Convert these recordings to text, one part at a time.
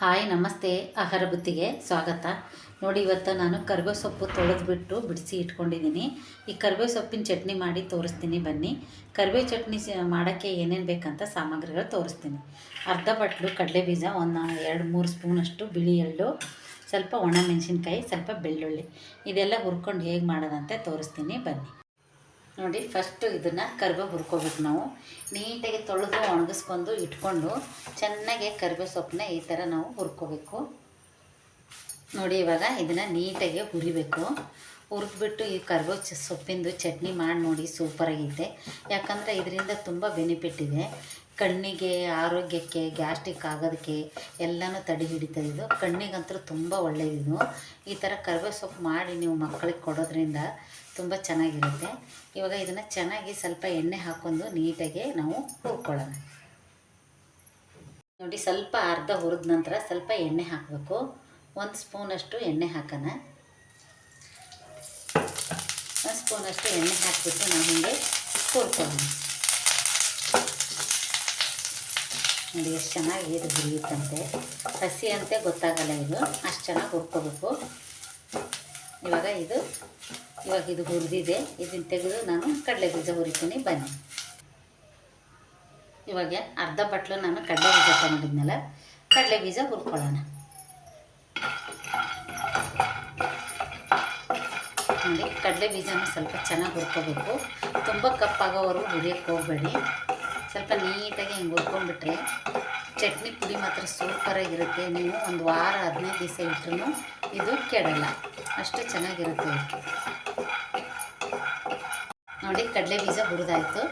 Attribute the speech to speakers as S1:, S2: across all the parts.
S1: Hi, ನಮಸ್ತೆ, ಆಹಾರ ಬುತ್ತಿಗೆ ಸ್ವಾಗತ. ನೋಡಿ, ಇವತ್ತು ನಾನು ಕರ್ಬೇವು ಸೊಪ್ಪು ತೊಳೆದ್ಬಿಟ್ಟು ಬಿಡಿಸಿ ಇಟ್ಕೊಂಡಿದ್ದೀನಿ. ಈ ಕರ್ಬೇವು ಸೊಪ್ಪಿನ ಚಟ್ನಿ ಮಾಡಿ ತೋರಿಸ್ತೀನಿ, ಬನ್ನಿ. ಕರ್ಬೇವು ಚಟ್ನಿ ಮಾಡೋಕ್ಕೆ ಏನೇನು ಬೇಕಂತ ಸಾಮಗ್ರಿಗಳು ತೋರಿಸ್ತೀನಿ. ಅರ್ಧ ಬಟ್ಲು ಕಡಲೆ ಬೀಜ ಒಂದು ಎರಡು ಮೂರು ಸ್ಪೂನಷ್ಟು ಬಿಳಿ ಎಳ್ಳು, ಸ್ವಲ್ಪ ಒಣ ಮೆಣಸಿನ್ಕಾಯಿ, ಸ್ವಲ್ಪ ಬೆಳ್ಳುಳ್ಳಿ. ಇದೆಲ್ಲ ಹುರ್ಕೊಂಡು ಹೇಗೆ ಮಾಡೋದಂತೆ ತೋರಿಸ್ತೀನಿ, ಬನ್ನಿ. ನೋಡಿ ಫಸ್ಟು ಇದನ್ನು ಕರಿಬೇವು ಹುರ್ಕೋಬೇಕು ನಾವು. ನೀಟಾಗಿ ತೊಳೆದು ಒಣಗಿಸ್ಕೊಂಡು ಇಟ್ಕೊಂಡು ಚೆನ್ನಾಗಿ ಕರಿಬೇವು ಸೊಪ್ಪನ್ನ ಈ ಥರ ನಾವು ಹುರ್ಕೋಬೇಕು. ನೋಡಿ, ಇವಾಗ ಇದನ್ನು ನೀಟಾಗಿ ಹುರಿಬೇಕು. ಹುರಿದ್ಬಿಟ್ಟು ಈ ಕರಿಬೇವು ಚ, ಸೊಪ್ಪಿಂದು ಚಟ್ನಿ ಮಾಡಿ ನೋಡಿ ಸೂಪರಾಗೈತೆ ಯಾಕಂದರೆ ಇದರಿಂದ ತುಂಬ ಬೆನಿಫಿಟ್ ಇದೆ. ಕಣ್ಣಿಗೆ, ಆರೋಗ್ಯಕ್ಕೆ, ಗ್ಯಾಸ್ಟ್ರಿಕ್ ಆಗೋದಕ್ಕೆ ಎಲ್ಲನೂ ತಡೆ ಹಿಡಿತದೆ ಇದು. ಕಣ್ಣಿಗಂತೂ ತುಂಬ ಒಳ್ಳೆಯದಿದು ಈ ಥರ ಕರಿಬೇವು ಸೊಪ್ಪು ಮಾಡಿ ನೀವು ಮಕ್ಕಳಿಗೆ ಕೊಡೋದ್ರಿಂದ ತುಂಬ ಚೆನ್ನಾಗಿರುತ್ತೆ. ಇವಾಗ ಇದನ್ನು ಚೆನ್ನಾಗಿ ಸ್ವಲ್ಪ ಎಣ್ಣೆ ಹಾಕ್ಕೊಂಡು ನೀಟಾಗಿ ನಾವು ಹುರ್ಕೊಳ್ಳೋಣ. ನೋಡಿ, ಸ್ವಲ್ಪ ಅರ್ಧ ಹುರಿದ ನಂತರ ಸ್ವಲ್ಪ ಎಣ್ಣೆ ಹಾಕಬೇಕು. ಒಂದು ಸ್ಪೂನಷ್ಟು ಎಣ್ಣೆ ಹಾಕೋಣ. ಒಂದು ಸ್ಪೂನಷ್ಟು ಎಣ್ಣೆ ಹಾಕಿಬಿಟ್ಟು ನಾವು ಹಿಂಗೆ ಹುರ್ಕೊಳ್ಳೋಣ. ನೋಡಿ, ಎಷ್ಟು ಚೆನ್ನಾಗಿ ಇದು ಹುರಿಯುತ್ತಂತೆ. ಹಸಿ ಅಂತೆ ಗೊತ್ತಾಗಲ್ಲ ಇದು. ಅಷ್ಟು ಚೆನ್ನಾಗಿ ಹುರ್ಕೋಬೇಕು. ಇವಾಗ ಇದು ಇವಾಗ ಇದು ಹುರಿದಿದೆ. ಇದನ್ನು ತೆಗೆದು ನಾನು ಕಡಲೆ ಬೀಜ ಹುರಿತೀನಿ. ಬನ್ನಿ. ಇವಾಗ ಅರ್ಧ ಬಟ್ಲು ನಾನು ಕಡಲೆ ಬೀಜ ತಗೊಂಡಿದ್ನಲ್ಲ, ಕಡಲೆ ಬೀಜ ಹುರ್ಕೊಳ್ಳೋಣ. ನೋಡಿ, ಕಡಲೆ ಬೀಜನ ಸ್ವಲ್ಪ ಚೆನ್ನಾಗಿ ಹುರ್ಕೋಬೇಕು. ತುಂಬ ಕಪ್ಪಾಗೋವರೆಗೂ ಹುರಿಯೋಕ್ಕೆ ಹೋಗಬೇಡಿ. ಸ್ವಲ್ಪ ನೀಟಾಗಿ ಹಿಂಗೆ ಹುರ್ಕೊಂಡ್ಬಿಟ್ರೆ ಚಟ್ನಿ ಪುಡಿ ಮಾತ್ರ ಸೂಪರಾಗಿರುತ್ತೆ. ನೀವು ಒಂದು ವಾರ ಹದಿನೈದು ದಿವಸ ಇಟ್ರೂ ಇದು ಕೆಡಲ್ಲ. ಅಷ್ಟು ಚೆನ್ನಾಗಿರುತ್ತೆ. ನೋಡಿ, ಕಡಲೆ ಬೀಜ ಹುರಿದಾಯಿತು.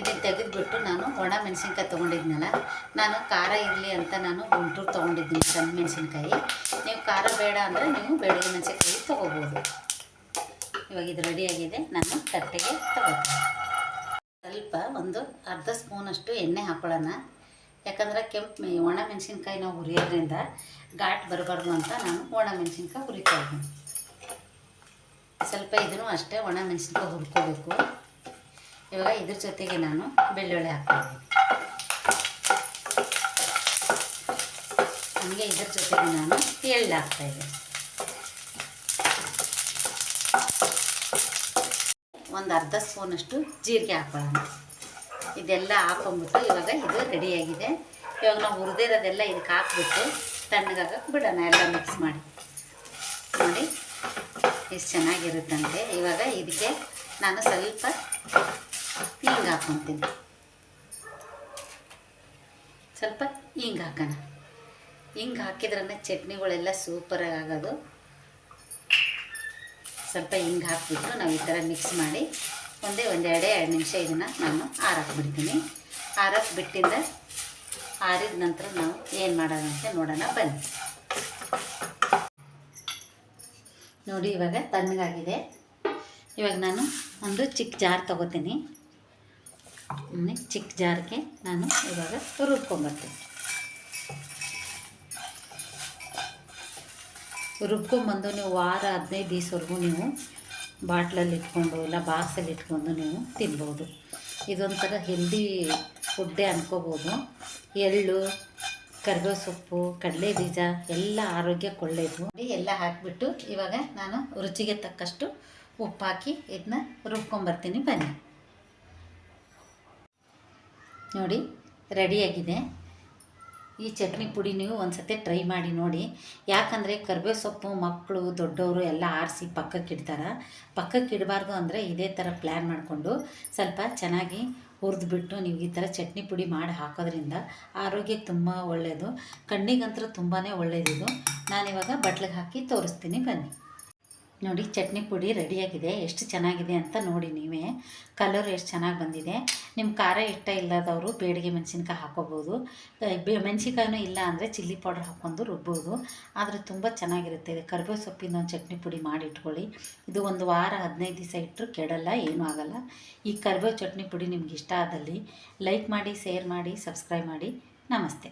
S1: ಇದನ್ನು ತೆಗೆದುಬಿಟ್ಟು ನಾನು ಒಣ ಮೆಣಸಿನ್ಕಾಯಿ ತೊಗೊಂಡಿದ್ನಲ್ಲ, ನಾನು ಖಾರ ಇರಲಿ ಅಂತ ನಾನು ಗುಂಟೂರು ತೊಗೊಂಡಿದ್ದೀನಿ ಸಣ್ಣ ಮೆಣಸಿನ್ಕಾಯಿ. ನೀವು ಖಾರ ಬೇಡ ಅಂದರೆ ನೀವು ಬೆಳಗ್ಗೆ ಮೆಣಸಿನ್ಕಾಯಿ ತೊಗೋಬೋದು. ಇವಾಗ ಇದು ರೆಡಿಯಾಗಿದೆ ನಾನು ತಟ್ಟೆಗೆ ತಗೋತೀನಿ. ಸ್ವಲ್ಪ ಒಂದು ಅರ್ಧ ಸ್ಪೂನಷ್ಟು ಎಣ್ಣೆ ಹಾಕೊಳ್ಳೋಣ. ಯಾಕಂದರೆ ಕೆಂಪು ಒಣ ಮೆಣಸಿನ್ಕಾಯಿ ನಾವು ಹುರಿಯೋದ್ರಿಂದ ಘಾಟ್ ಬರಬಾರ್ದು ಅಂತ ನಾನು ಒಣ ಮೆಣಸಿನ್ಕಾಯಿ ಹುರಿತಾ ಇದ್ದೀನಿ. ಸ್ವಲ್ಪ ಇದನ್ನು ಅಷ್ಟೇ ಒಣ ಮೆಣಸಿನ್ಕಾಯಿ ಹುರ್ಕೋಬೇಕು. ಇವಾಗ ಇದ್ರ ಜೊತೆಗೆ ನಾನು ಬೆಳ್ಳುಳ್ಳಿ ಹಾಕ್ತೀನಿ ನನಗೆ ಇದ್ರ ಜೊತೆಗೆ ನಾನು ಎಳ್ಳು ಹಾಕ್ತಾಯಿದ್ದೀನಿ ಒಂದು ಅರ್ಧ ಸ್ಪೂನಷ್ಟು ಜೀರಿಗೆ ಹಾಕೊಳ್ಳೋಣ. ಇದೆಲ್ಲ ಹಾಕೊಂಡ್ಬಿಟ್ಟು ಇವಾಗ ಇದು ರೆಡಿಯಾಗಿದೆ ಇವಾಗ ನಾವು ಹುರಿದಿರೋದೆಲ್ಲ ಇದಕ್ಕೆ ಹಾಕ್ಬಿಟ್ಟು ತಣ್ಣಗಾಗಕ್ಕೆ ಬಿಡೋಣ, ಎಲ್ಲ ಮಿಕ್ಸ್ ಮಾಡಿ. ನೋಡಿ. ಎಷ್ಟು ಚೆನ್ನಾಗಿರುತ್ತಂತೆ. ಇವಾಗ ಇದಕ್ಕೆ ನಾನು ಸ್ವಲ್ಪ ಹಿಂಗೆ ಹಾಕ್ಕೊತೀನಿ ಸ್ವಲ್ಪ ಹಿಂಗೆ ಹಾಕೋಣ. ಹಿಂಗೆ ಹಾಕಿದ್ರೇ ಚಟ್ನಿಗಳೆಲ್ಲ ಸೂಪರಾಗಿ ಆಗೋದು. ಸ್ವಲ್ಪ ಹಿಂಗೆ ಹಾಕ್ಬಿಟ್ಟು ನಾವು ಈ ಥರ ಮಿಕ್ಸ್ ಮಾಡಿ ಒಂದೇ ಒಂದೆರಡೇ ಎರಡೇ ನಿಮಿಷ ಇದನ್ನು ನಾನು ಆರಾಕ್ಬಿಡ್ತೀನಿ. ಆರಾಕ್ಬಿಟ್ಟಿಂದ ಆರಿದ ನಂತರ ನಾವು ಏನು ಮಾಡೋದಂತೆ ನೋಡೋಣ. ಬನ್ನಿ. ನೋಡಿ, ಇವಾಗ ತಣ್ಣಗಾಗಿದೆ. ಇವಾಗ ನಾನು ಒಂದು ಚಿಕ್ಕ ಜಾರ್ ತೊಗೋತೀನಿ. ಚಿಕ್ಕ ಜಾರ್ಗೆ ನಾನು ಇವಾಗ ರುಬ್ಕೊಂಬರ್ತೀನಿ. ರುಬ್ಕೊಂಬಂದು ನೀವು ವಾರ ಹದಿನೈದು ದಿವಸವರೆಗೂ ನೀವು ಬಾಟ್ಲಲ್ಲಿ ಇಟ್ಕೊಂಡು ಇಲ್ಲ ಬಾಕ್ಸಲ್ಲಿ ಇಟ್ಕೊಂಡು ನೀವು ತಿನ್ಬೋದು. ಇದೊಂಥರ ಹೆಲ್ದಿ ಫುಡ್ಡೇ ಅನ್ಕೋಬೋದು. ಎಳ್ಳು ಕರಿಬೇವು ಸೊಪ್ಪು, ಕಡಲೆ ಬೀಜ, ಎಲ್ಲ ಆರೋಗ್ಯಕ್ಕೆ ಒಳ್ಳೆಯದು ಎಲ್ಲ ಹಾಕಿಬಿಟ್ಟು ಇವಾಗ ನಾನು ರುಚಿಗೆ ತಕ್ಕಷ್ಟು ಉಪ್ಪು ಹಾಕಿ ಇದನ್ನ ರುಬ್ಕೊಂಬರ್ತೀನಿ. ಬನ್ನಿ. ನೋಡಿ ರೆಡಿಯಾಗಿದೆ ಈ ಚಟ್ನಿ ಪುಡಿ ನೀವು ಒಂದ್ಸತಿ ಟ್ರೈ ಮಾಡಿ ನೋಡಿ. ಯಾಕಂದರೆ ಕರ್ಬೇವು ಸೊಪ್ಪು ಮಕ್ಕಳು ದೊಡ್ಡವರು ಎಲ್ಲ ಆರಿಸಿ ಪಕ್ಕಕ್ಕೆ ಇಡ್ತಾರೆ ಪಕ್ಕಕ್ಕೆ ಇಡಬಾರ್ದು ಅಂದರೆ ಇದೇ ಥರ ಪ್ಲ್ಯಾನ್ ಮಾಡಿಕೊಂಡು ಸ್ವಲ್ಪ ಚೆನ್ನಾಗಿ ಹುರಿದ್ಬಿಟ್ಟು ನೀವು ಈ ಥರ ಚಟ್ನಿ ಪುಡಿ ಮಾಡಿ ಹಾಕೋದ್ರಿಂದ ಆರೋಗ್ಯಕ್ಕೆ ತುಂಬ ಒಳ್ಳೆಯದು ಕಣ್ಣಿಗಂತೂ ತುಂಬಾ ಒಳ್ಳೆಯದಿದು ನಾನಿವಾಗ ಬಟ್ಲಿಗೆ ಹಾಕಿ ತೋರಿಸ್ತೀನಿ. ಬನ್ನಿ. ನೋಡಿ ಚಟ್ನಿ ಪುಡಿ ರೆಡಿಯಾಗಿದೆ. ಎಷ್ಟು ಚೆನ್ನಾಗಿದೆ ಅಂತ ನೋಡಿ ನೀವೇ. ಕಲರ್ ಎಷ್ಟು ಚೆನ್ನಾಗಿ ಬಂದಿದೆ. ನಿಮ್ಮ ಖಾರ ಇಷ್ಟ ಇಲ್ಲದವರು ಬೇಡಿಗೆ ಮೆಣಸಿನ್ಕಾಯಿ ಹಾಕೋಬೋದು. ಮೆಣಸಿನ್ಕಾಯಿನೂ ಇಲ್ಲ ಅಂದರೆ ಚಿಲ್ಲಿ ಪೌಡರ್ ಹಾಕ್ಕೊಂಡು ರುಬ್ಬೋದು. ಆದರೆ ತುಂಬ ಚೆನ್ನಾಗಿರುತ್ತೆ. ಇದು ಕರ್ಬೇವು ಸೊಪ್ಪಿನ ಒಂದು ಚಟ್ನಿ ಪುಡಿ ಮಾಡಿ ಇಟ್ಕೊಳ್ಳಿ ಇದು ಒಂದು ವಾರ, ಹದಿನೈದು ದಿವಸ ಇಟ್ಟರು ಕೆಡಲ್ಲ, ಏನೂ ಆಗಲ್ಲ. ಈ ಕರ್ಬೇವು ಚಟ್ನಿ ಪುಡಿ ನಿಮ್ಗೆ ಇಷ್ಟ ಆದಲ್ಲಿ ಲೈಕ್ ಮಾಡಿ, ಶೇರ್ ಮಾಡಿ, ಸಬ್ಸ್ಕ್ರೈಬ್ ಮಾಡಿ. ನಮಸ್ತೆ.